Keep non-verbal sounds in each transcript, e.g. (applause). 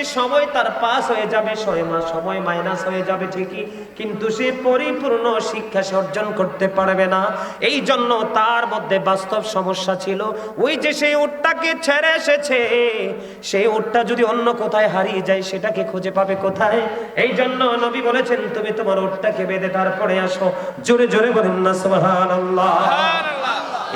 একটি সময় তার পাস হয়ে যাবে, ছয় মাস সময় মাইনাস হয়ে যাবে ঠিকই, কিন্তু সে পরিপূর্ণ শিক্ষা সে অর্জন করতে পারবে না। এই জন্য তার মধ্যে বাস্তব সমস্যা ছিল, ওই যে সেই উটটাকে ছেড়ে এসেছে, সেই উটটা যদি অন্য কোথায় হারিয়ে যায়, সেটাকে খুঁজে পাবে কোথায়? এই জন্য নবী বলেছেন, তুমি তোমার উটটাকে বেঁধে তারপরে আসো। জোরে জোরে বলেন না সুবহানাল্লাহ।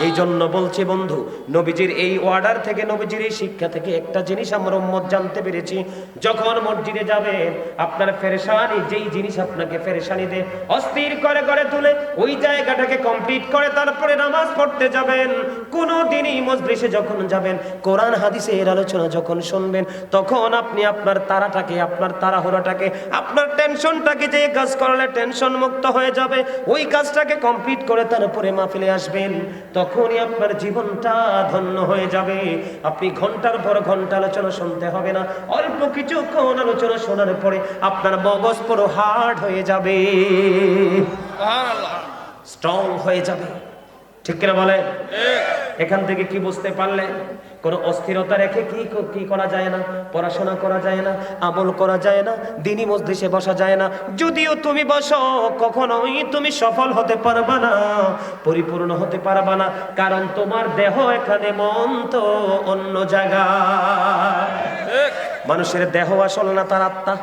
এই জন্য বলছি, বন্ধু, নবীজির এই অর্ডার থেকে, নবীজির এই শিক্ষা থেকে একটা জিনিস আমরা উম্মত জানতে পেরেছি। যখন মসজিদে যাবেন, আপনার ফেরেশানি, যেই জিনিস আপনাকে ফেরেশানি দে অস্থির করে করে তুলে, ওই জায়গাটাকে কমপ্লিট করে তারপরে নামাজ পড়তে যাবেন। কোনো দিনই মজলিসে যখন যাবেন, কোরআন হাদিসে এর আলোচনা যখন শুনবেন, তখন আপনি আপনার তারাটাকে, আপনার তাড়াহুড়াটাকে, আপনার টেনশনটাকে, যে কাজ করলে টেনশন মুক্ত হয়ে যাবে, ওই কাজটাকে কমপ্লিট করে তারপরে মাহফিলে আসবেন। তখনই আপনার জীবনটা ধন্য হয়ে যাবে। আপনি ঘণ্টার পর ঘণ্টা আলোচনা শুনতে হবে না। অল্প কিছুক্ষণ আলোচনা শোনার পরে আপনার মগজ পুরো হার্ড হয়ে যাবে। স্ট্রং হয়ে যাবে। ঠিক কিনা বলেন? এখান থেকে কি বুঝতে পারলেন? কোনো অস্থিরতা রেখে কি কি করা যায় না? পড়াশোনা করা যায় না আমল করা যায় না দিনই মসজিষে বসা যায় না। যদিও তুমি বসো কখনোই তুমি সফল হতে পারবা না পরিপূর্ণ হতে পারবা না কারণ তোমার দেহ এখানে মন তো অন্য জায়গা মানুষের দেহ আসল না তার আত্মা?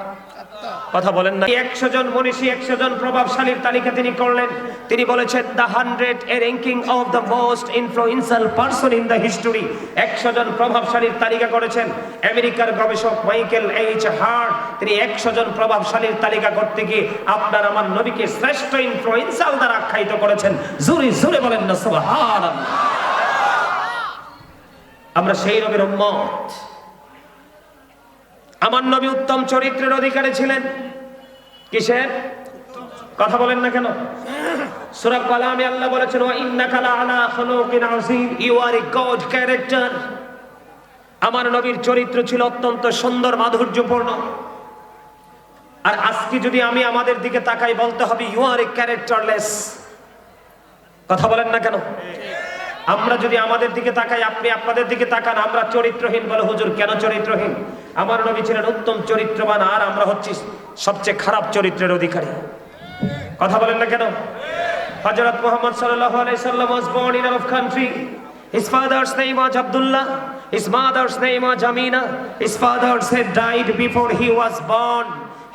কথা বলেন না। একশো জন মনীষী, একশো জন প্রভাবশালীর তালিকা তিনি করলেন। তিনি বলেছেন the hundred a ranking of the most influential person in the history একশো জন প্রভাবশালীর তালিকা করেছেন। আমেরিকার গবেষক মাইকেল এইচ হার্ট, তিনি একশো জন প্রভাবশালীর তালিকা করতে গিয়ে আপনার আমার নবীকে শ্রেষ্ঠ ইনফ্লুয়েন্সাল দ্বারা আখ্যায়িত করেছেন। জোরে জোরে বলেন না, সুবহানাল্লাহ। আমরা সেই নবীর উম্মত। আমার নবী উত্তম চরিত্রের অধিকারী ছিলেন। কিসের? কথা বলেন না কেন? সূরা কালামে আল্লাহ বলেছেন, ওয়া ইন্নাকা লাআলা খুলুকিন আযীম you are a good character আমার নবীর চরিত্র ছিল অত্যন্ত সুন্দর, মাধুর্যপূর্ণ। আর আজকে যদি আমি আমাদের দিকে তাকাই, বলতে হবে ইউ আর এ ক্যারেক্টারলেস কথা বলেন না কেন? আমরা যদি আমাদের দিকে তাকাই, আপনি আপনাদের দিকে তাকান, আমরা চরিত্রহীন বলে হুজুর কেন চরিত্রহীন? আমার নবী ছিলেন উত্তম চরিত্রবান, আর আমরা হচ্ছি সবচেয়ে খারাপ চরিত্রের অধিকারী। কথা বলেন না কেন? হযরত মুহাম্মদ সাল্লাল্লাহু আলাইহি সাল্লাম was born in Arab country. His father's name was Abdullah, his mother's name was Amina, his father had died before he was born.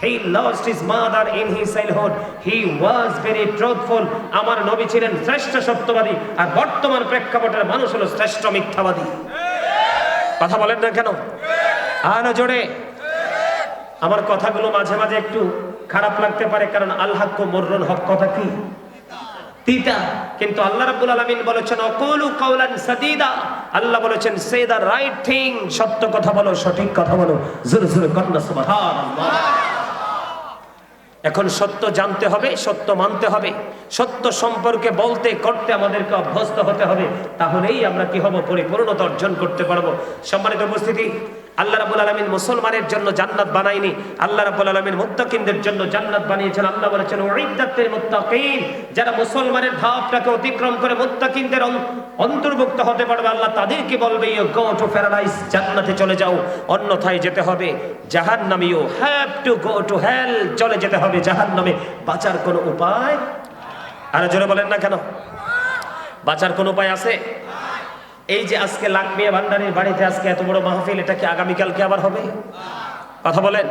He lost his mother in his childhood. He was very truthful. আমার নবী ছিলেন শ্রেষ্ঠ সত্যবাদী, আর বর্তমান প্রেক্ষাপটের মানুষ হলো শ্রেষ্ঠ মিথ্যাবাদী। কথা বলেন না কেন? আর জোরে। আমার কথাগুলো মাঝে মাঝে একটু খারাপ লাগতে পারে, কারণ আল্লাহ মর্রন হক কথা কি? তিতা। কিন্তু আল্লাহ রাব্বুল আলামিন বলেছেন, অকুলু কাওলান সাদিদা। আল্লাহ বলেছেন, সে দা রাইট থিং। সত্য কথা বলো, সঠিক কথা বলো। জোরে জোরে কন্যা সুবহানাল্লাহ। এখন সত্য জানতে হবে, সত্য মানতে হবে, সত্য সম্পর্কে বলতে, করতে আমাদেরকে অভ্যস্ত হতে হবে, তাহলেই আমরা কি হব? পরিপূর্ণতা অর্জন করতে পারব। সম্মানিত উপস্থিতি, আল্লাহ রাবুল আলমিন মুসলমানের জন্য জান্নাত বানায়নি। আল্লাহ রাবুল আলমিন মুত্তাকিনদের জন্য জান্নাত বানিয়েছেন। আল্লাহ বলেছেন যারা মুসলমানের ধাপটাকে অতিক্রম করে মুত্তাকিনদের অন- অন্তর্ভুক্ত হতে পারবে আল্লাহ, তাদেরকে বলবে গো টু প্যারাডাইস, জান্নাতে চলে যাও, অন্যথায় যেতে হবে জাহান্নামে you have to go to hell, চলে যেতে হবে জাহান্নামে। বাঁচার কোনো উপায়? আর জোরে বলেন না কেন? বাঁচার কোনো উপায় আছে? এই যে আজকে লাকমিয়া ভান্ডারের বাড়িতে আজকে এত বড় মাহফিল, এটা কি আগামীকালকে আবার হবে? কথা বলেন।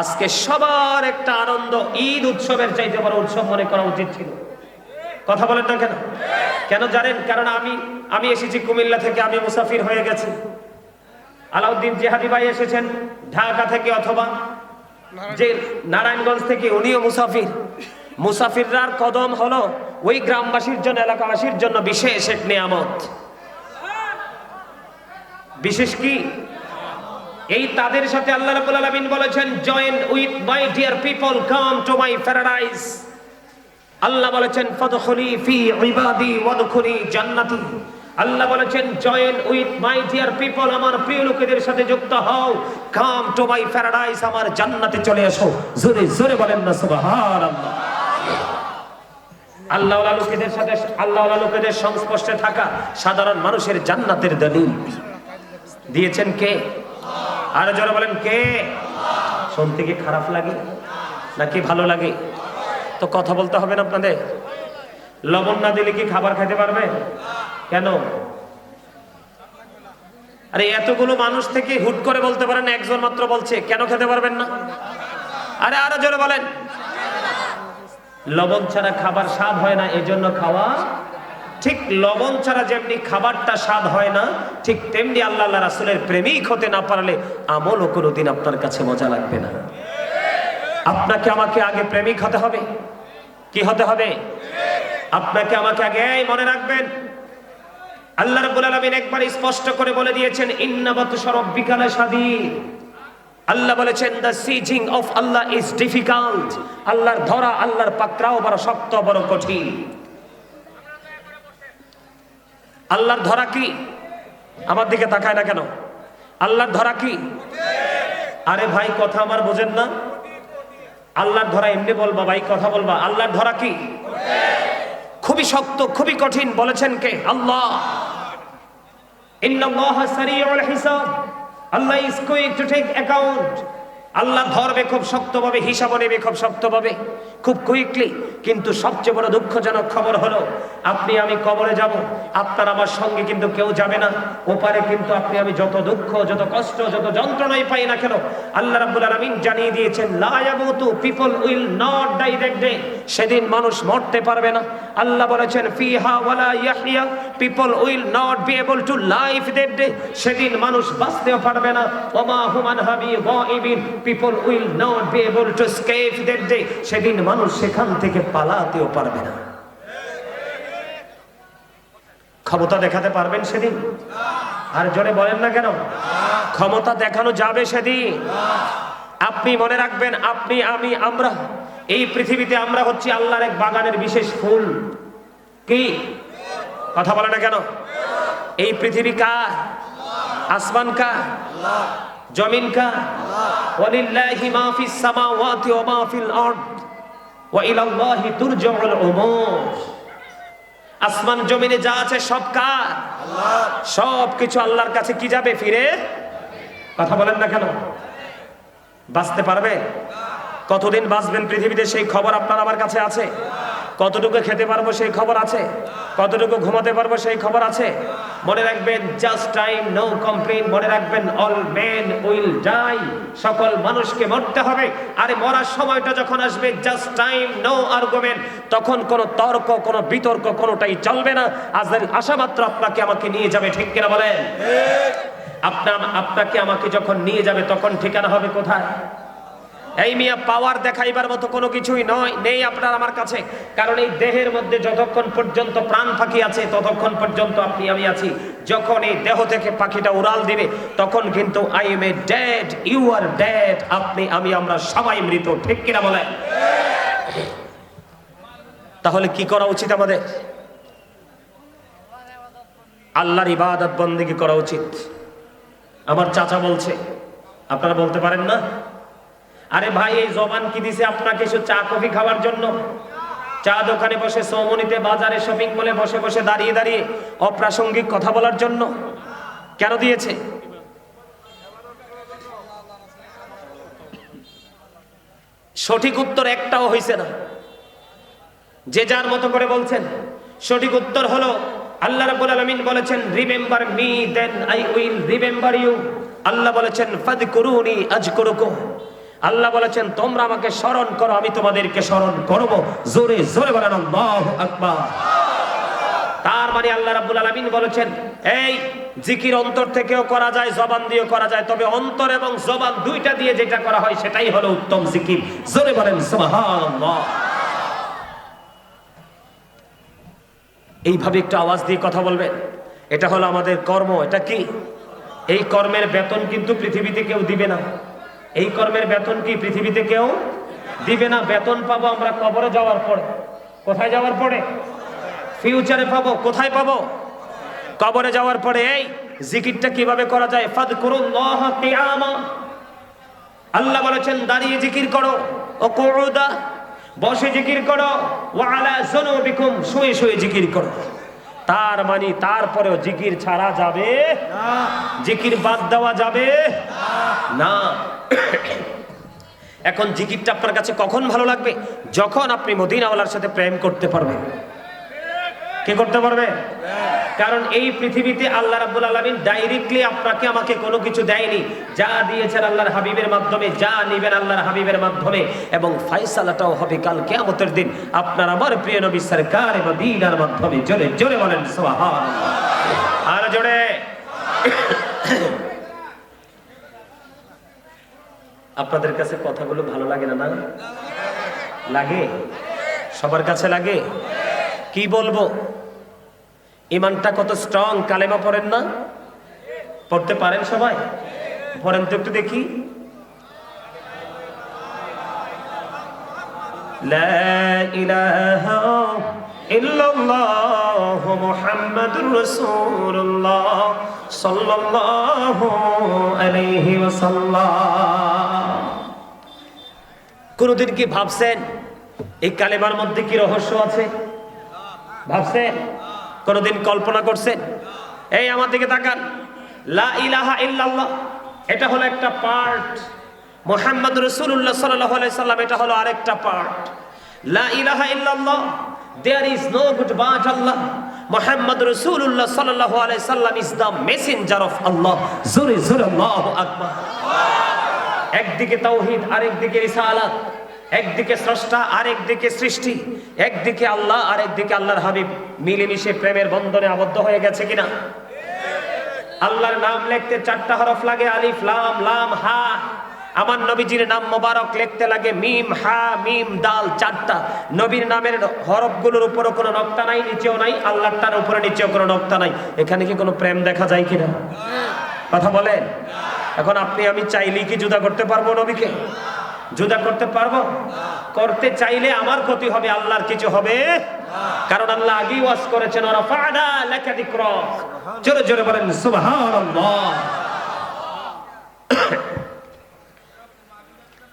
আজকে সবার একটা আনন্দ, ঈদ উৎসবের চাইতে বড় উৎসব মনে করা উচিত ছিল। কথা বলেন না কেন? কেন জানেন? কারণ আমি আমি এসেছি কুমিল্লা থেকে আমি মুসাফির হয়ে গেছি। আলাউদ্দিন জেহাদি ভাই এসেছেন ঢাকা থেকে অথবা যে নারায়ণগঞ্জ থেকে উনিও মুসাফির। মুসাফিররার কদম হলো ওই গ্রামবাসীর জন্য এলাকাবাসীর জন্য বিশেষ এক নিয়ামত। বিশেষ কি? এই তাদের সাথে আল্লাহ রাব্বুল আলামিন বলেছেন join with my dear people come to my paradise Allah বলেছেন, ফদখুলি ফি ইবাদি ওয়াদখুলি জান্নাতি। আল্লাহ বলেছেন, join with my dear people, আমার প্রিয় লোকেদের সাথে যুক্ত হও। কাম টু মাই প্যারাডাইস, আমার জান্নাতে চলে এসো। জোরে জোরে বলেন না, সুবহানাল্লাহ। আল্লাহ লোকেদের সাথে আল্লাহ লোকেদের সংস্পর্শে থাকা সাধারণ মানুষের জান্নাতের দলিল। দিয়েছেন কে? আর জোরে বলেন, কে? শুনতে কি খারাপ লাগে? নাকি ভালো লাগে? তো কথা বলতে হবে না আপনাদের? লবণ না দিলে কি খাবার খেতে পারবে? কেন? আরে এতগুলো মানুষ থেকে হুট করে বলতে পারেন একজন মাত্র বলছে, কেন খেতে পারবেন না? আরে আরও জোরে বলেন। লবণ ছাড়া খাবার স্বাদ হয় না, এজন্য খাওয়া ঠিক লবণ ছাড়া যেমনি খাবারটা স্বাদ হয় না, ঠিক তেমনি আল্লাহ রাসুলের প্রেমিক হতে না পারলে আমলও কোনোদিন আপনার কাছে মজা লাগবে না। আপনাকে আমাকে আগে প্রেমিক হতে হবে। কি হতে হবে? আপনাকে আমাকে আগে মনে রাখবেন। আল্লাহ রাব্বুল আলামিন একবার স্পষ্ট করে বলে দিয়েছেন ইন্নাবাতু সরব্বিকালা শাদীদ। আল্লাহ বলেছেন the seizing of Allah is difficult আল্লাহর ধরা, আল্লাহর পাকড়াও বড় শক্ত, বড় কঠিন। আল্লাহর ধরা কি? আমার দিকে তাকায় না কেন? আল্লাহর ধরা কি? আরে ভাই, কথা আমার বোঝেন না। আল্লাহর ধরা এমনি বলবা, ভাই, কথা বলবা। আল্লাহর ধরা কি? খুবই শক্ত, খুবই কঠিন বলেছেন কে? Allah. Allah is quick to take account Allah ধরবে, খুব শক্তভাবে হিসাব নেবে, খুব শক্তভাবে খুব কুইকলি কিন্তু সবচেয়ে বড় দুঃখজনক খবর হলো, আপনি আমি কবরে যাব, আপনার আমার সঙ্গে কিন্তু কেউ যাবে না। ওপারে কিন্তু আপনি আমি যত দুঃখ, যত কষ্ট, যত যন্ত্রণাই পাই না কেন, আল্লাহ রাব্বুল আলামিন জানিয়ে দিয়েছেন, লা ইয়ামুতু people will not die that day সেদিন মানুষ মরতে পারবে না। আল্লাহ বলেছেন, ফিহা ওয়ালা ইয়াহইয়া people will not be able to life that day সেদিন মানুষ বাঁচতেও পারবে না। ওমা হুমান হাবি গাইবিন people will not be able to escape that day সেদিন মানুষ সেখান থেকে পালাতেও পারবে না। ক্ষমতা দেখাতে পারবেন সেদিন? আর জোরে বলেন না কেন? ক্ষমতা দেখানো যাবে সেদিন। আপনি মনে রাখবেন, আপনি, আমি, আমরা, এই পৃথিবীতে আমরা হচ্ছি আল্লাহর এক বাগানের বিশেষ ফুল। কি? কথা বলে না কেন? এই পৃথিবী কার? আসমান কা জমিন কা ওয়ালিল্লাহি মা ফিস সামাওয়াতি ওয়া মা ফিল আরদ ওয়া ইলাল্লাহি তুরজাউল উমুর। আসমান, জমিনে যা আছে সব কার? সব কিছু আল্লাহর কাছে কি যাবে ফিরে? কথা বলেন না কেন? বাঁচতে পারবে? কতদিন বাঁচবেন পৃথিবীতে সেই খবর আপনার আমার কাছে আছে? কতটুকু খেতে পারব সেই খবর আছে? কতটুকু ঘুমাতে পারব সেই খবর আছে? মনে রাখবেন জাস্ট টাইম নো কমপ্লেন মনে রাখবেন অল মেন উইল ডাই সকল মানুষকে মরতে হবে। আরে মরার সময়টা যখন আসবে জাস্ট টাইম নো আর্গুমেন্ট তখন কোনো তর্ক কোনো বিতর্ক কোনোটাই চলবে না। আজের আশা মাত্র আপনাকে আমাকে নিয়ে যাবে ঠিক কিনা বলেন? আপনার আপনাকে আমাকে যখন নিয়ে যাবে তখন ঠিকানা হবে কোথায়? এই মিয়া পাওয়ার দেখাইবার মতো কোনো কিছুই নয়, নেই আপনার আমার কাছে। কারণ এই দেহের মধ্যে যতক্ষণ পর্যন্ত প্রাণ পাখি আছে, ততক্ষণ পর্যন্ত আপনি আমি আছি। যখন এই দেহ থেকে পাখিটা উড়াল দিবে, তখন কিন্তু I am a dead you are dead আপনি, আমি, আমরা সবাই মৃত, ঠিক কিনা বলেন? তাহলে কি করা উচিত আমাদের? আল্লাহর ইবাদত বন্দিগি করা উচিত। আমার চাচা বলছে, আপনারা বলতে পারেন না? আরে ভাই, এই জবান কি দিছে আপনাকে শুধু চা, কফি খাওয়ার জন্য? চা দোকানে বসে সৌমনিতে বাজারে শপিং মলে বসে বসে দাঁড়িয়ে দাঁড়িয়ে অপ্রাসঙ্গিক কথা বলার জন্য কেন দিয়েছে? সঠিক উত্তর একটাও হয়েছে না। যে যার মতো করে বলছেন, সঠিক উত্তর হলো, আল্লাহ রাব্বুল আলামিন বলেছেন remember me then I will remember you Allah বলেছেন, ফাদকুরুনি আজকুরুকুম। আল্লাহ বলেছেন, তোমরা আমাকে স্মরণ করো, আমি তোমাদেরকে স্মরণ করব। জোরে জোরে বলেন, আল্লাহু আকবার। তার মানে আল্লাহ রাব্বুল আলামিন বলেছেন, এই জিকির অন্তর থেকেও করা যায়, জবান দিয়েও করা যায়, তবে অন্তর এবং জবান দুইটা দিয়ে যেটা করা হয়, সেটাই হলো উত্তম জিকির। জোরে বলেন, সুবহানাল্লাহ। এইভাবে একটু আওয়াজ দিয়ে কথা বলবেন? এটা হলো আমাদের কর্ম, এটা কি? এই কর্মের বেতন কিন্তু পৃথিবীতে কেউ দিবে না। এই কর্মের বেতন কি পৃথিবীতে কেউ দিবে না? বেতন পাবো আমরা কবরে যাওয়ার পরে। কোথায় যাওয়ার পরে? ফিউচারে পাবো। কোথায় পাবো? কবরে যাওয়ার পরে। এই জিকিরটা কীভাবে করা যায়? ফাদ আল্লাহ বলেছেন, দাঁড়িয়ে জিকির করো। ও কুউদা বসে জিকির করো। ওয়ালা জুনুবিকুম, শুয়ে শুয়ে জিকির করো। তার মানে তারপরেও জিকির ছাড়া যাবে জিকির বাদ দেওয়া যাবে না। এখন জিকিরটা আপনার কাছে কখন ভালো লাগবে? যখন আপনি মদিনাওয়ালার সাথে প্রেম করতে পারবেন। কি করতে পারবে? কারণ এই পৃথিবীতে আল্লাহ রাব্বুল আলামিন ডাইরেক্টলি আপনাকে, আমাকে কোনো কিছু দেয়নি। যা দিয়েছেন আল্লাহর হাবিবের মাধ্যমে, যা নিবেন আল্লাহর হাবিবের মাধ্যমে, এবং ফাইসালাটাও হবে কাল কিয়ামতের দিন। আপনার আমার প্রিয় নবী সরকার এবং দিনার মাধ্যমে, জোরে জোরে বলেন, সুবহানাল্লাহ। আর জোরে। আপনাদের কাছে কথাগুলো ভালো লাগে না না? লাগে? সবার কাছে লাগে? কি বলব? ইমানটা কত স্ট্রং কালেমা পড়েন না? পড়তে পারেন সবাই? পড়েন তো একটু দেখি। কোনদিন কি ভাবছেন, এই কালেমার মধ্যে কি রহস্য আছে? ভাবছেন? কোনদিন কল্পনা করছেন এই আমার দিকে তাকান। লা ইলাহা এটা হলো একটা পার্ট মোহাম্মদ রসুল্লাহ সাল্লাহ সাল্লাম, এটা হলো আরেকটা পার্ট লা ইলাহা ইল্লাল্লাহ। দেয়ার ইজ নো আল্লাহ সাল্লাম মেসেঞ্জার অফ আল্লাহ একদিকে তাওহীদ, আরেকদিকে রিসালাত। একদিকে স্রষ্টা, আরেকদিকে সৃষ্টি। একদিকে আল্লাহ, আরেকদিকে আল্লাহর হাবিব। মিলেমিশে প্রেমের বন্ধনে আবদ্ধ হয়ে গেছে কিনা? আল্লাহর নাম লিখতে চারটা হরফ লাগে, আলিফ, লাম লাম, হা। আমার নবীজির নাম মোবারক লিখতে লাগে মিম, হা, মিম, দাল, চারটা। নবীর নামের হরফগুলোর উপরও কোনো নক্তা নাই, নিচেও নাই, আল্লাহর তার উপরে নিচেও কোনো নক্তা নাই। এখানে কি কোনো প্রেম দেখা যায় কিনা? কথা বলেন? এখন আপনি আমি চাইলেই কি জুদা করতে পারব নবীকে? জুদা করতে পারব? করতে চাইলে আমার ক্ষতি হবে, আল্লাহর কিছু হবে। কারণ আল্লাহ আগে ওয়াজ করেছেন ওরা ফাডা লেখাদি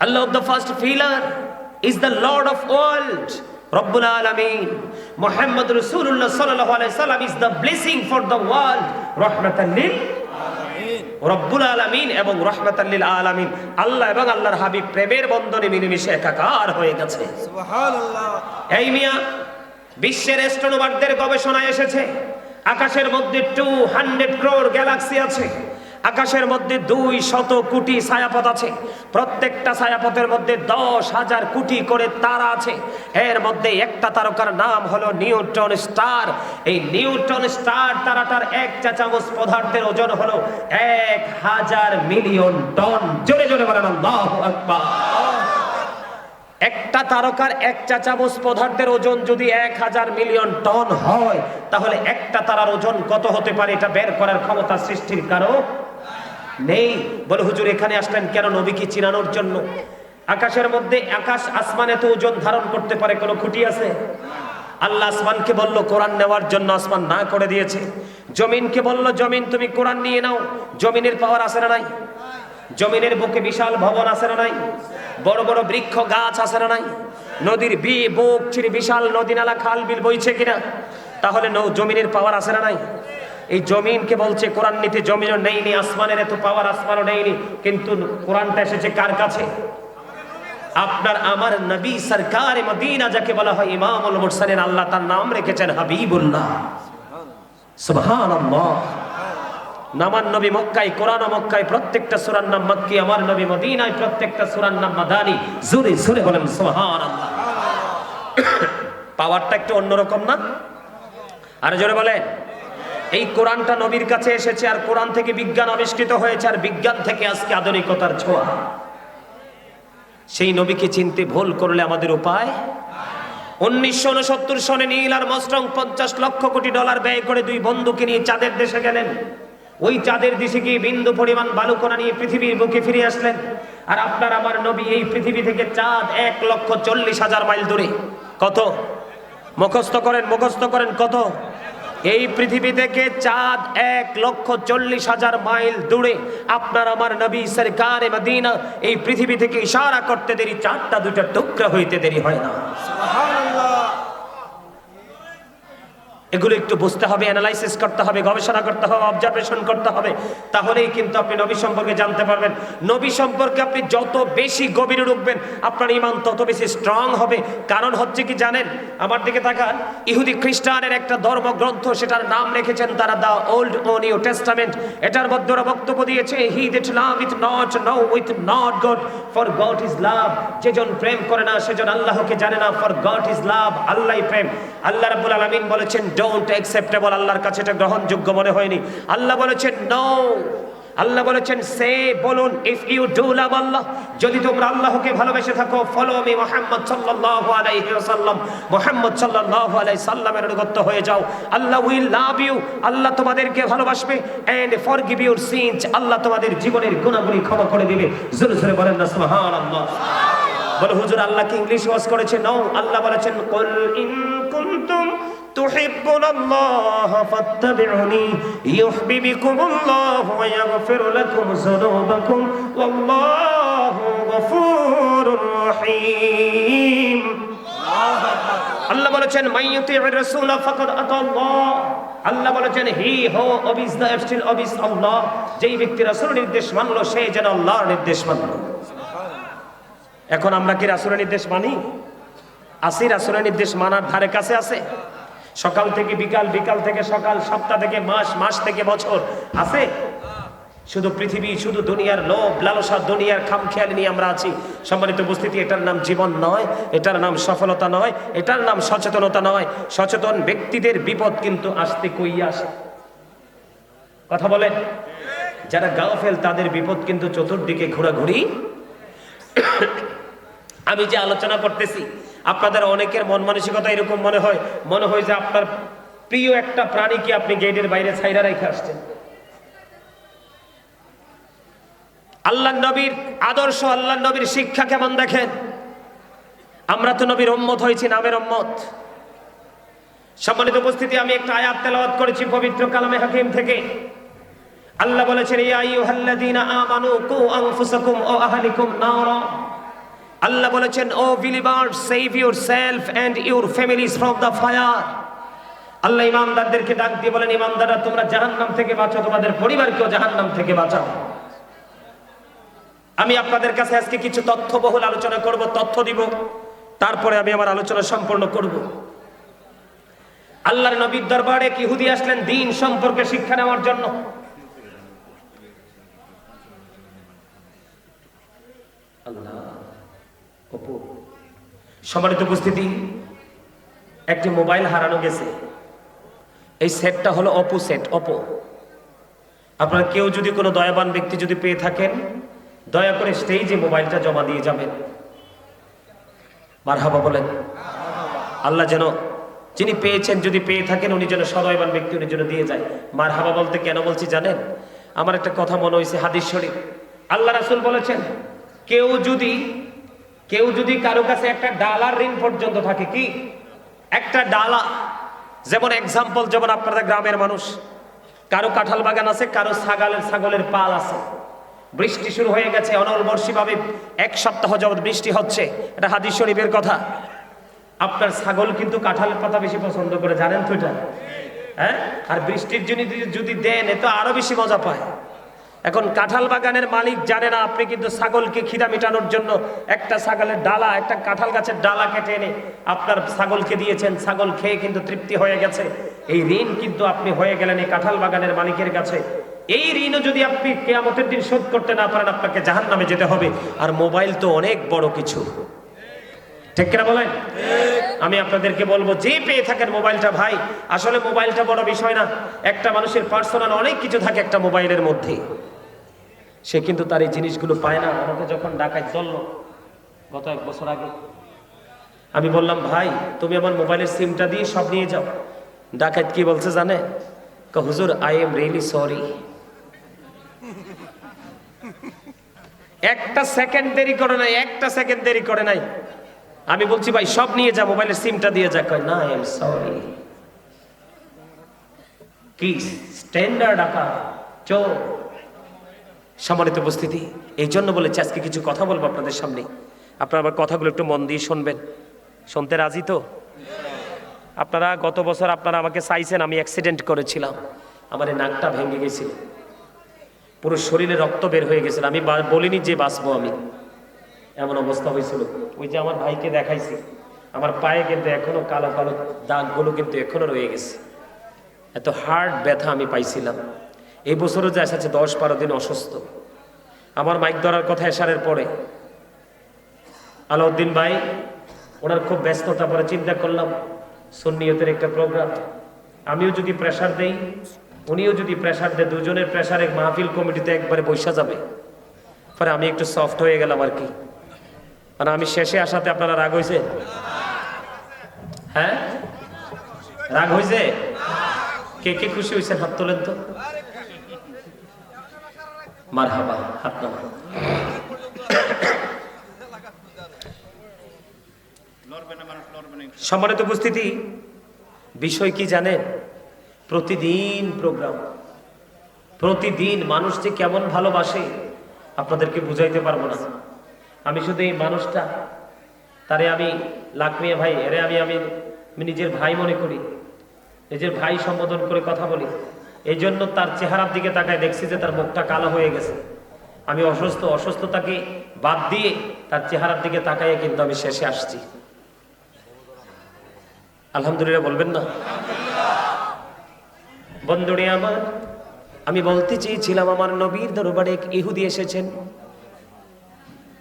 Allah filler is the lord of world রব্বুল আলামিন। মুহাম্মদ রাসূলুল্লাহ is the blessing for the world রাহমাতাল রব্বুল আলামিন এবং রহমাতাল্লিল আলামিন আল্লাহ এবং আল্লাহর হাবিব প্রেমের বন্ধনে মিলেমিশে একাকার হয়ে গেছে। এই মিয়া বিশ্বের অ্যাস্ট্রোনমারদের গবেষণায় এসেছে আকাশের মধ্যে টু হান্ড্রেড ক্রোর গ্যালাক্সি আছে। আকাশের মধ্যে দুই শত কোটি ছায়াপথ আছে। প্রত্যেকটা ছায়াপথের মধ্যে দশ হাজার কোটি করে তারা আছে। এর মধ্যে একটা তারকার নাম হলো নিউটন স্টার। এই নিউটন স্টার তারাটার এক চা চামচ পদার্থের ওজন হলো এক হাজার মিলিয়ন টন। জোরে জোরে বলেন একটা তারকার এক চা চামচ পদার্থের ওজন যদি এক হাজার মিলিয়ন টন হয়, তাহলে একটা তারার ওজন কত হতে পারে এটা বের করার ক্ষমতা সৃষ্টির কারও নেই। বলে, হুজুর, এখানে আসলেন কেন? নবীকে চিনানোর জন্য। আকাশের মধ্যে আকাশ আসমান এত ওজন ধারণ করতে পারে, কোনো খুঁটি আছে? আল্লাহ আসমানকে বলল, কোরআন নেওয়ার জন্য আসমান না করে দিয়েছে। জমিনকে বলল, জমিন তুমি কোরআন নিয়ে নাও। জমিনের পাওয়ার আছে না নাই? জমিনের বুকে বিশাল ভবন আছে না নাই? বড় বড় বৃক্ষ গাছ আছে না নাই? নদীর বি বুক চিরে বিশাল নদী নালা খাল বিল বইছে কিনা? তাহলে জমিনের পাওয়ার আছে না নাই? এই জমিনকে বলছে, কোরআন নিতে জমিনও নেইনি, আসমানের এত পাওয়ার আসমানও নেইনি, কিন্তু কোরআনটা এসেছে কার কাছে? আপনার আমার নবী সরকার মদিনা যাকে বলা হয় ইমামুল মুরসালিন, আল্লাহ তার নাম রেখেছেন হাবিবুল্লাহ। সুবহানাল্লাহ। নামান নবী মক্কায়, কোরআন মক্কায় প্রত্যেকটা সূরার নাম মক্কি, আমার নবী মদিনায় প্রত্যেকটা সূরার নাম মাদানি। জোরে জোরে বলেন, সুবহানাল্লাহ। (coughs) পাওয়ারটা একটু অন্যরকম না? আর জোরে বলেন। এই কোরআনটা নবীর কাছে এসেছে আর কোরআন থেকে বিজ্ঞান আবিষ্কৃত হয়েছে আর বিজ্ঞান থেকে আজকে আধুনিকতার ছোঁয়া। সেই নবীকে চিনতে ভুল করলে আমাদের উপায়? উনিশশো উনসত্তর সনে নীল আর মস্ট্রং পঞ্চাশ লক্ষ কোটি ডলার ব্যয় করে দুই বন্ধুকে নিয়ে চাঁদের দেশে গেলেন। ওই চাঁদের দেশে গিয়ে বিন্দু পরিমাণ বালুকণা নিয়ে পৃথিবীর বুকে ফিরে আসলেন। আর আপনার আমার নবী এই পৃথিবী থেকে চাঁদ এক লক্ষ চল্লিশ হাজার মাইল দূরে। কত? মুখস্থ করেন মুখস্থ করেন, কত? এই পৃথিবী থেকে চাঁদ এক লক্ষ চল্লিশ হাজার মাইল দূরে। আপনার আমার নবী সরকার এই পৃথিবী থেকে ইশারা করতে দেরি, চারটা দুটা টুকরা হইতে দেরি হয় না। এগুলো একটু বুঝতে হবে অ্যানালাইসিস করতে হবে, গবেষণা করতে হবে অবজারভেশন করতে হবে, তাহলেই কিন্তু আপনি নবী সম্পর্কে জানতে পারবেন। নবী সম্পর্কে আপনি যত বেশি গভীরে ঢুকবেন আপনার ইমান তত বেশি স্ট্রং হবে। কারণ হচ্ছে কি জানেন, আমার দিকে তাকান, ইহুদি খ্রিস্টানের একটা ধর্মগ্রন্থ, সেটার নাম রেখেছেন তারা দা ওল্ড ও নিউ টেস্টামেন্ট। এটার মধ্যে ওরা বক্তব্য দিয়েছে he that loveth not knoweth not God for God is love যেজন প্রেম করে না সেজন আল্লাহকে জানে না ফর গড ইজ লাভ আল্লাহই প্রেম। আল্লাহ রাব্বুল আলামিন বলেছেন ডোন্ট অ্যাকসেপ্টেবল আল্লাহর কাছে এটা গ্রহণযোগ্য মনে হয়নি। আল্লাহ বলেছেন নো আল্লাহ বলেছেন সে বলুন if you do love Allah যদি তোমরা আল্লাহকে ভালোবেসে থাকো ফলো মি মুহাম্মদ সাল্লাল্লাহু আলাইহি ওয়াসাল্লাম মুহাম্মদ সাল্লাল্লাহু আলাইহি সাল্লামের অনুগত হয়ে যাও। আল্লাহ উইল লাভ ইউ আল্লাহ তোমাদেরকে ভালোবাসবে and forgive your sins Allah তোমাদের জীবনের গুনাহগুলি ক্ষমা করে দিবে। জোরে জোরে বলেন না, সুবহানাল্লাহ। বলে, হুজুর, আল্লাহ কি ইংলিশ ওয়াজ করেছে? নাও আল্লাহ বলেছেন, কুল ইন কুনতুম تحبون الله فاتبعوني يحببكم الله ويغفر لكم ذنوبكم والله غفور رحيم আল্লাহ বলেছেন মাইয়ুতির রাসূল ফাকাদ আতাল্লাহ আল্লাহ বলেছেন হি হো অবিস দ্য স্টিল অবিস আল্লাহ যেই ব্যক্তি রাসূলের নির্দেশ মানলো সে যেন আল্লাহর নির্দেশ মানলো এখন আমরা কি রাসূলের নির্দেশ মানি আসি রাসূলের নির্দেশ মানার ধারে কাছে আছে সকাল থেকে বিকাল বিকাল থেকে সকাল, সপ্তাহ থেকে মাস মাস থেকে বছর। আছে? শুধু পৃথিবী, শুধু দুনিয়ার লোভ, লালসা দুনিয়ার খামখেয়ালি নিয়ে আমরা আছি। সম্মানিত উপস্থিতি, এটার নাম জীবন নয়, এটার নাম সফলতা নয়, এটার নাম সচেতনতা নয়। সচেতন ব্যক্তিদের বিপদ কিন্তু আসতে কইয়া আসে? কথা বলেন। যারা গাফেল তাদের বিপদ কিন্তু চতুর্দিকে ঘোরাঘুরি। আমি যে আলোচনা করতেছি, আপনাদের অনেকের মন মানসিকতা এরকম মনে হয় মনে হয় যে আপনার প্রিয় একটা প্রাণীকে আপনি গেটের বাইরে ছাইরা রেখে আসছেন? আল্লাহ নবীর আদর্শ, আল্লাহ নবীর শিক্ষা কেমন দেখেন? আমরা তো নবীর উম্মত হয়েছি, নামের উম্মত। সম্মানিত উপস্থিতি, আমি একটা আয়াত তেলাওয়াত করেছি পবিত্র কালামে হাকিম থেকে। আল্লাহ বলেছেন, ইয়া আইয়ুহাল্লাযীনা আমানু কু আনফুসাকুম ও আহলিকুম নারা। আল্লাহ বলেছেন, O believers save yourself and your families from the fire Allah ইমামদারদেরকে ডাক দিয়ে বলেন ইমামদাররা তোমরা জাহান্নাম থেকে বাঁচো তোমাদের পরিবারকেও জাহান্নাম থেকে বাঁচাও। আমি আপনাদের কাছে আজকে কিছু তথ্যবহুল আলোচনা করব, তথ্য দিব, তারপরে আমি আমার আলোচনা সম্পন্ন করব। আল্লাহর নবীর দরবারে এক ইহুদি আসলেন দিন সম্পর্কে শিক্ষা নেওয়ার জন্য? আল্লাহ। অপু উপস্থিতি, একটি মোবাইল হারানো গেছে। এই সেটটা হলো অপু সেট, অপো। আপনারা কেউ যদি কোনো দয়াবান ব্যক্তি যদি পেয়ে থাকেন, দয়া করে স্টেজে মোবাইলটা জমা দিয়ে যাবেন। মারহাবা বলেন, আল্লাহ যেন যিনি পেয়েছেন যদি পেয়ে থাকেন, উনি যেন সদয়বান ব্যক্তি, উনি যেন দিয়ে যায়। মারহাবা বলতে কেন বলছি জানেন? আমার একটা কথা মনে হয়েছে হাদিস শরীফ। আল্লাহ রাসূল বলেছেন, কেউ যদি কেউ যদি কারও কাছে একটা ডালার ঋণ পর্যন্ত থাকে কি? একটা ডালা। যেমন এক্সাম্পল যেমন আপনাদের গ্রামের মানুষ, কারও কাঁঠাল বাগান আছে, কারও ছাগলের ছাগলের পাল আছে। বৃষ্টি শুরু হয়ে গেছে অনল বর্ষীভাবে এক সপ্তাহ যাবৎ বৃষ্টি হচ্ছে। এটা হাদিস শরীফের কথা। আপনার ছাগল কিন্তু কাঁঠালের পাতা বেশি পছন্দ করে, জানেন তো এটা? হ্যাঁ? আর বৃষ্টির জন্য যদি দেন, এ তো আরও বেশি মজা পায়। এখন কাঁঠাল বাগানের মালিক জানে না, আপনি কিন্তু ছাগলকে খিদা মেটানোর জন্য একটা ছাগলের ডালা, একটা কাঁঠাল গাছের ডালা কেটে এনে আপনার ছাগলকে দিয়েছেন, ছাগল খেয়ে কিন্তু তৃপ্তি হয়ে গেছে। এই ঋণ কিন্তু আপনি হয়ে গেলেন এই কাঁঠাল বাগানের মালিকের কাছে। এই ঋণও যদি আপনি কেয়ামতের দিন শোধ করতে না পারেন, আপনাকে জাহান নামে যেতে হবে। আর মোবাইল তো অনেক বড় কিছু। ঠিক কিনা বলেন? আমি আপনাদেরকে বলব, যে পেয়ে থাকেন মোবাইলটা, ভাই, আসলে মোবাইলটা বড় বিষয় না। একটা মানুষের পার্সোনাল অনেক কিছু থাকে একটা মোবাইলের মধ্যে। সে কিন্তু তার এই জিনিসগুলো পায় না। আমাকে যখন ডাকায় চলল গত এক বছর আগে। আমি বললাম, ভাই, তুমি আমার মোবাইলের সিমটা দিয়ে সব নিয়ে যাও। ডাকাত কি বলছে জানে? হুজুর আই এম রিয়েলি সরি একটা সেকেন্ড দেরি করে নাই, একটা সেকেন্ড দেরি করে নাই। আমি বলছি, ভাই, সব নিয়ে যা মোবাইলের সিমটা দিয়ে যা। কয়, না আই এম সরি কি স্ট্যান্ডার্ড আকা চোর। সম্মানিত উপস্থিতি, এই জন্য বলেছি, আজকে কিছু কথা বলব আপনাদের সামনে। আপনারা আমার কথাগুলো একটু মন দিয়ে শুনবেন। শুনতে রাজি তো? আপনারা গত বছর আপনারা আমাকে চাইছেন, আমি অ্যাক্সিডেন্ট করেছিলাম। আমার নাকটা ভেঙে গেছিল। পুরো শরীরে রক্ত বের হয়ে গেছিল। আমি বলিনি যে বাঁচবো আমি। এমন অবস্থা হয়েছিল। ওই যে আমার ভাইকে দেখাইছি, আমার পায়ে কিন্তু এখনও কালো কালো দাগগুলো কিন্তু এখনও রয়ে গেছে। এত হার্ড ব্যথা আমি পাইছিলাম। এই বছরও যে এসেছে দশ বারো দিন অসুস্থ। আমার মাইক ধরার কথা এসারের পরে। আলাউদ্দিন ভাই, ওনার খুব ব্যস্ততা পরে চিন্তা করলাম, সুন্নিয়তের একটা প্রোগ্রাম। আমিও যদি প্রেশার দেই, উনিও যদি প্রেশার দেয়, দুজনের প্রেশারে মাহফিল কমিটিতে একবারে বৈশা যাবে। পরে আমি একটু সফট হয়ে গেলাম আর কি। মানে আমি শেষে আসাতে আপনারা রাগ হয়েছে হ্যাঁ? রাগ হয়েছে কে কে খুশি হয়েছেন হাত তোলেন তো। মার হাবা হাত নামা সম্মানিত উপস্থিতি, বিষয় কি জানেন? প্রতিদিন প্রোগ্রাম। প্রতিদিন মানুষ যে কেমন ভালোবাসে, আপনাদেরকে বুঝাইতে পারব না। আমি শুধু এই মানুষটা, তারে আমি লাকমিয়া ভাই, এরে আমি আমি নিজের ভাই মনে করি, নিজের ভাই সম্বোধন করে কথা বলি। এই জন্য তার চেহারার দিকে তাকায় দেখছি যে তার মুখটা কালো হয়ে গেছে। আমি অসুস্থ, অসুস্থতাকে বাদ দিয়ে তার চেহারার দিকে তাকাইয়ে কিন্তু আমি শেষে আসছি। আলহামদুলিল্লাহ বলবেন না? বন্ধুরে আমার, আমি বলতে চেয়েছিলাম, আমার নবীর দরবারে এক ইহুদি এসেছেন।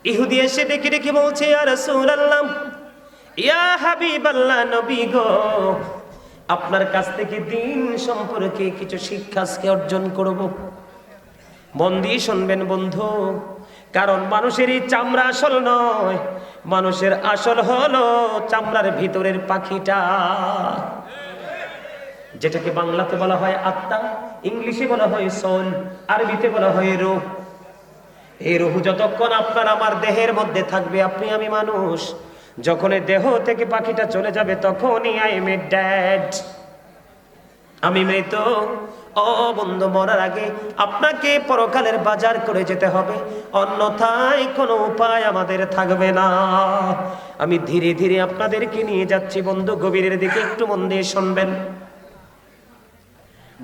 ইহুদি এসে ডেকে ডেকে বলছে রাসূলুল্লাহ, ইয়া নবী গো, আপনার কাছ থেকে দিন সম্পর্কে কিছু শিক্ষা অর্জন করব। দিয়ে শুনবেন বন্ধু, কারণ মানুষেরই চামড়া আসল নয়, মানুষের আসল হলো চামড়ার ভিতরের পাখিটা। যেটাকে বাংলাতে বলা হয় আত্মা, ইংলিশে বলা হয় সোল আরবিতে বলা হয় রূহ এই রুহু যতক্ষণ আপনার আমার দেহের মধ্যে থাকবে, আপনি আমি মানুষ। যখন দেহ থেকে পাখিটা চলে যাবে, তখনই আই এম ড্যাড আমি মৃত। ও বন্ধু, মরার আগে আপনাকে পরকালের বাজার করে যেতে হবে। অন্যথায় কোনো উপায় আমাদের থাকবে না। আমি ধীরে ধীরে আপনাদেরকে নিয়ে যাচ্ছি। বন্ধু, গভীরের দিকে একটু মন দিয়ে শুনবেন।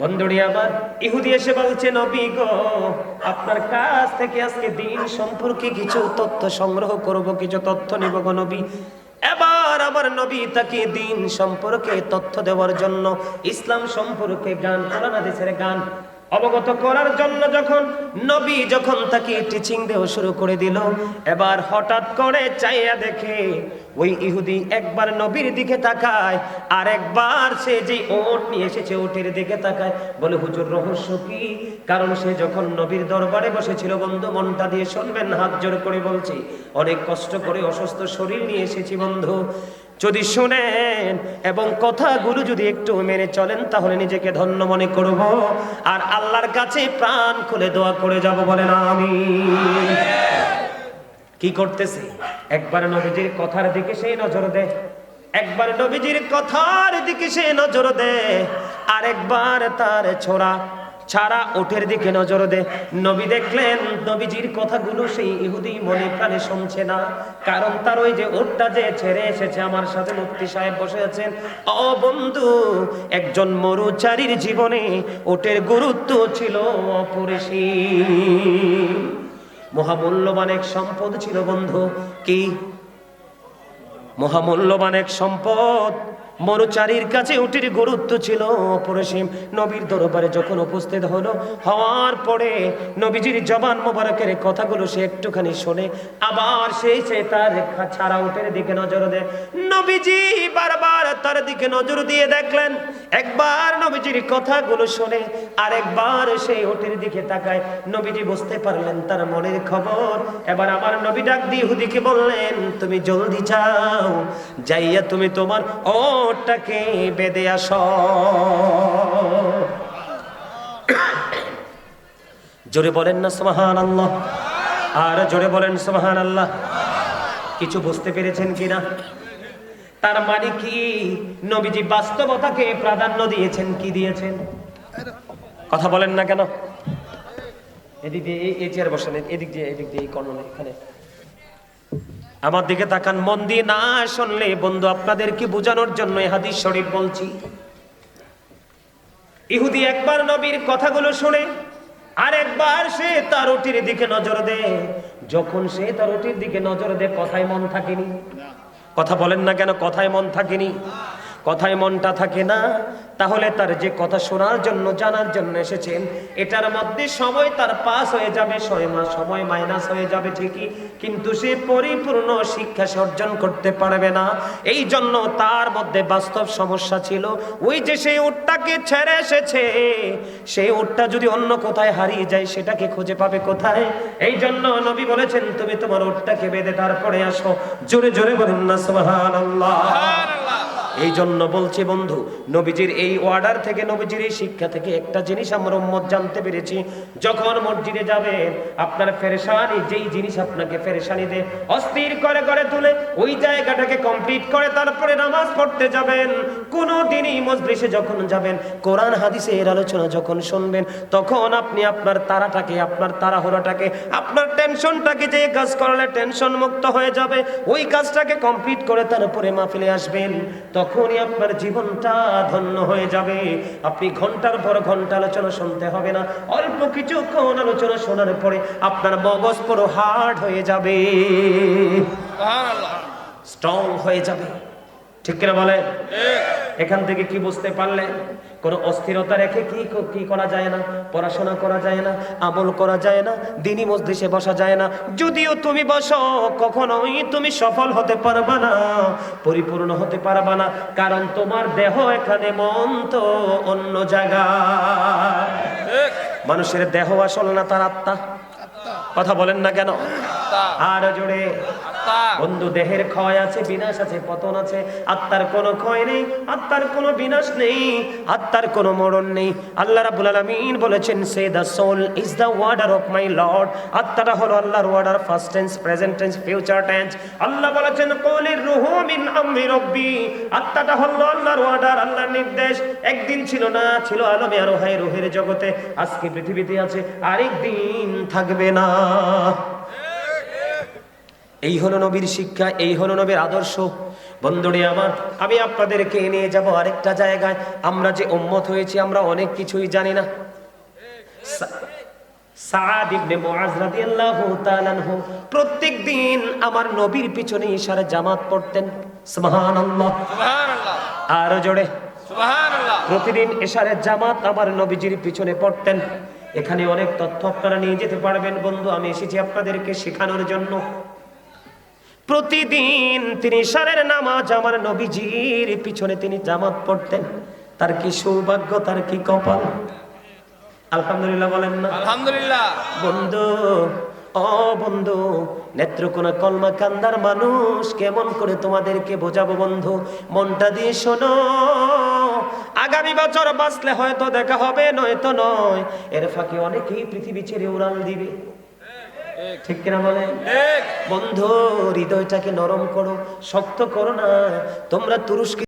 বন্ধুরি আবার ইহুদি এসে বলছে, নবী গো, আপনার কাছ থেকে আজকে দিন সম্পর্কে কিছু তথ্য সংগ্রহ করব, কিছু তথ্য নিব গো নবী। এবার আমার নবী তাকে দিন সম্পর্কে তথ্য দেওয়ার জন্য ইসলাম সম্পর্কে গান কোরআন হাদিসের গান অবগত করার জন্য যখন নবী যখন তাকে টিচিং দেওয়া শুরু করে দিল, এবার হঠাৎ করে চাইয়া দেখে ওই ইহুদি একবার নবীর দিকে তাকায়, আর একবার সে যে ওট নিয়ে এসেছে ওটের দিকে তাকায়, বলে, হুজুর, রহস্য কি? কারণ সে যখন নবীর দরবারে বসেছিল, বন্ধু, মনটা দিয়ে শুনবেন, হাত জোর করে বলছি, অনেক কষ্ট করে অসুস্থ শরীর নিয়ে এসেছি, বন্ধু। যদি শুনেন এবং কথাগুলো যদি একটু মেনে চলেন, তাহলে নিজেকে ধন্য মনে করব। আর আল্লাহর কাছে প্রাণ খুলে দোয়া করে যাব বলেন আমি কি করতেছে? একবার নবীজির কথার দিকে সেই নজর দেয় একবার নবীজির কথার দিকে সে নজর দেয় আর একবার তার ছোড়া ছাড়া ওঠের দিকে নজর দে। নবী দেখলেন, নবীজির কথাগুলো সেই ইহুদি মনে প্রাণে শুনছে না। কারণ তার ওই যে ওটটা যে ছেড়ে এসেছে, আমার সাথে মুক্তি সাহেব বসে আছেন। ও বন্ধু, একজন মরুচারীর জীবনে ওটের গুরুত্ব ছিল অপরিসীম। মহামূল্যবান এক সম্পদ ছিল বন্ধু, কি? মহামূল্যবান এক সম্পদ। মরুচারীর কাছে উটির গুরুত্ব ছিল অপরিসীম নবীর দরবারে যখন উপস্থিত হলো, হওয়ার পরে নবীজির জবান মোবারকের কথাগুলো সে একটুখানি শোনে। আবার সেই সে তার ছাড়া উটের দিকে নজর দেয়। নবীজি বারবার তার দিকে নজর দিয়ে দেখলেন। একবার নবীজির কথাগুলো শোনে আর একবার সেই ওটের দিকে তাকায়। নবীজি বুঝতে পারলেন তার মনের খবর। এবার আমার নবী ডাক দিয়ে হুদিকে বললেন, তুমি জলদি যাও, যাইয়া তুমি তোমার ওটটাকে বেঁধে আস। জোরে বলেন না সোহান আল্লাহ আর জোরে বলেন সোহান আল্লাহ কিছু বুঝতে পেরেছেন কিনা তার মানে কি? নবীজি বাস্তবতাকে প্রাধান্য দিয়েছেন, কি দিয়েছেন? কথা বলেন না কেন? এদিক দিয়ে এই- চেয়ার বসেন, এদিক দিয়ে এদিক দিয়ে এই কর্নারে এখানে। আমার দিকে তাকান, মন দিয়ে না শুনলে বন্ধু, আপনাদেরকে বোঝানোর জন্য হাদিস শরীফ বলছি। ইহুদি একবার নবীর কথাগুলো শুনে আর একবার সে তার রুটির দিকে নজর দেয়। যখন সে তার রুটির দিকে নজর দেয়, কথায় মন থাকেনি। কথা বলেন না কেন, কথায় মন থাকেনি। কথায় মনটা থাকে না। তাহলে তার যে কথা শোনার জন্য, জানার জন্য এসেছেন, এটার মধ্যে সময় তার পাস হয়ে যাবে সময় মাইনাস হয়ে যাবে ঠিকই, কিন্তু সে পরিপূর্ণ শিক্ষা সে অর্জন করতে পারবে না। এই জন্য তার মধ্যে বাস্তব সমস্যা ছিল, ওই যে সেই উটটাকে ছেড়ে এসেছে, সেই উটটা যদি অন্য কোথায় হারিয়ে যায়, সেটাকে খুঁজে পাবে কোথায়? এই জন্য নবী বলেছেন, তুমি তোমার উটটাকে বেঁধে তারপরে আসো। জোরে জোরে বলেন না সুবহানাল্লাহ। এই জন্য বলছি, বন্ধু, নবীজির এই অর্ডার থেকে, নবীজির এই শিক্ষা থেকে একটা জিনিস আমরা উম্মত জানতে পেরেছি। যখন মসজিদে যাবেন, আপনার ফেরেশানি, যেই জিনিস আপনাকে ফেরেশানি দে, অস্থির করে করে তুলে, ওই জায়গাটাকে কমপ্লিট করে তারপরে নামাজ পড়তে যাবেন। কোনো দিনই মজলিসে যখন যাবেন, কোরআন হাদিসে এর আলোচনা যখন শুনবেন, তখন আপনি আপনার তারাটাকে, আপনার তাড়াহুড়াটাকে, আপনার টেনশনটাকে, যে কাজ করলে টেনশন মুক্ত হয়ে যাবে, ওই কাজটাকে কমপ্লিট করে তারপরে মাহফিলে আসবেন। তখনই আপনার জীবনটা ধন্য হয়ে যাবে। আপনি ঘণ্টার পর ঘণ্টা আলোচনা শুনতে হবে না। অল্প কিছুক্ষণ আলোচনা শোনার পরে আপনার মগজ পুরো হার্ড হয়ে যাবে। স্ট্রং হয়ে যাবে। ঠিক কিনা বলেন? এখান থেকে কি বুঝতে পারলেন? কোনো অস্থিরতা রেখে কি কি করা যায় না? পড়াশোনা করা যায় না আমল করা যায় না দিনই মসজিদে বসা যায় না। যদিও তুমি বসো কখনোই তুমি সফল হতে পারবা না পরিপূর্ণ হতে পারবা না কারণ তোমার দেহ এখানে মন তো অন্য জায়গা মানুষের দেহ আসল না তার আত্মা? কথা বলেন না কেন? আর জোরে। বন্ধু, দেহের ক্ষয় আছে, বিনাশ আছে, পতন আছে। আত্মার কোনো ক্ষয় নেই, আত্মার কোনো বিনাশ নেই, আত্মার কোনো মরণ নেই। আল্লাহ রাব্বুল আলামিন বলেছেন, say the soul is the order of my lord. আত্মাটা হলো আল্লাহর order, first tense, present tense, future tense. Allah বলেছেন কোলির রুহু মিন আমরি রব্বি। আত্মাটা হলো আল্লাহর ওয়ার্ডার, আল্লাহর নির্দেশ। একদিন ছিল না, ছিল আলমে আর হায় রুহের জগতে। আজকে পৃথিবীতে আছে আরেক দিন থাকবে না। এই হলো নবীর শিক্ষা এই হলো নবীর আদর্শ। বন্ধুরে আমার আমি আপনাদেরকে নিয়ে যাব আরেকটা জায়গায়। আমরা যে উম্মত হয়েছি আমরা অনেক কিছুই জানি না। প্রত্যেক দিন আমার নবীর পিছনে ইশারা জামাত পড়তেন। আরও জোরে। প্রতিদিন এশারের জামাত আমার নবীজির পিছনে পড়তেন। এখানে অনেক তথ্য আপনারা নিয়ে যেতে পারবেন। বন্ধু আমি এসেছি আপনাদেরকে শেখানোর জন্য। প্রতিদিন তিনি সারের নামাজ আমার নবীজির পিছনে তিনি জামাত পড়তেন। তার কি সৌভাগ্য তার কি কপাল? আলহামদুলিল্লাহ বলেন না। আলহামদুলিল্লাহ। বন্ধু ও বন্ধু নেত্রকোনা কলমা কান্দার মানুষ কেমন করে তোমাদেরকে বোঝাবো বন্ধু? মনটা দিয়ে শোনো। আগামী বছর বাঁচলে হয়তো দেখা হবে নয়তো নয়। এর ফাঁকে অনেকেই পৃথিবী ছেড়ে উড়াল দিবে। ঠিক কিনা বলে? বন্ধু হৃদয়টাকে নরম করো শক্ত করো না। তোমরা তুরস্কে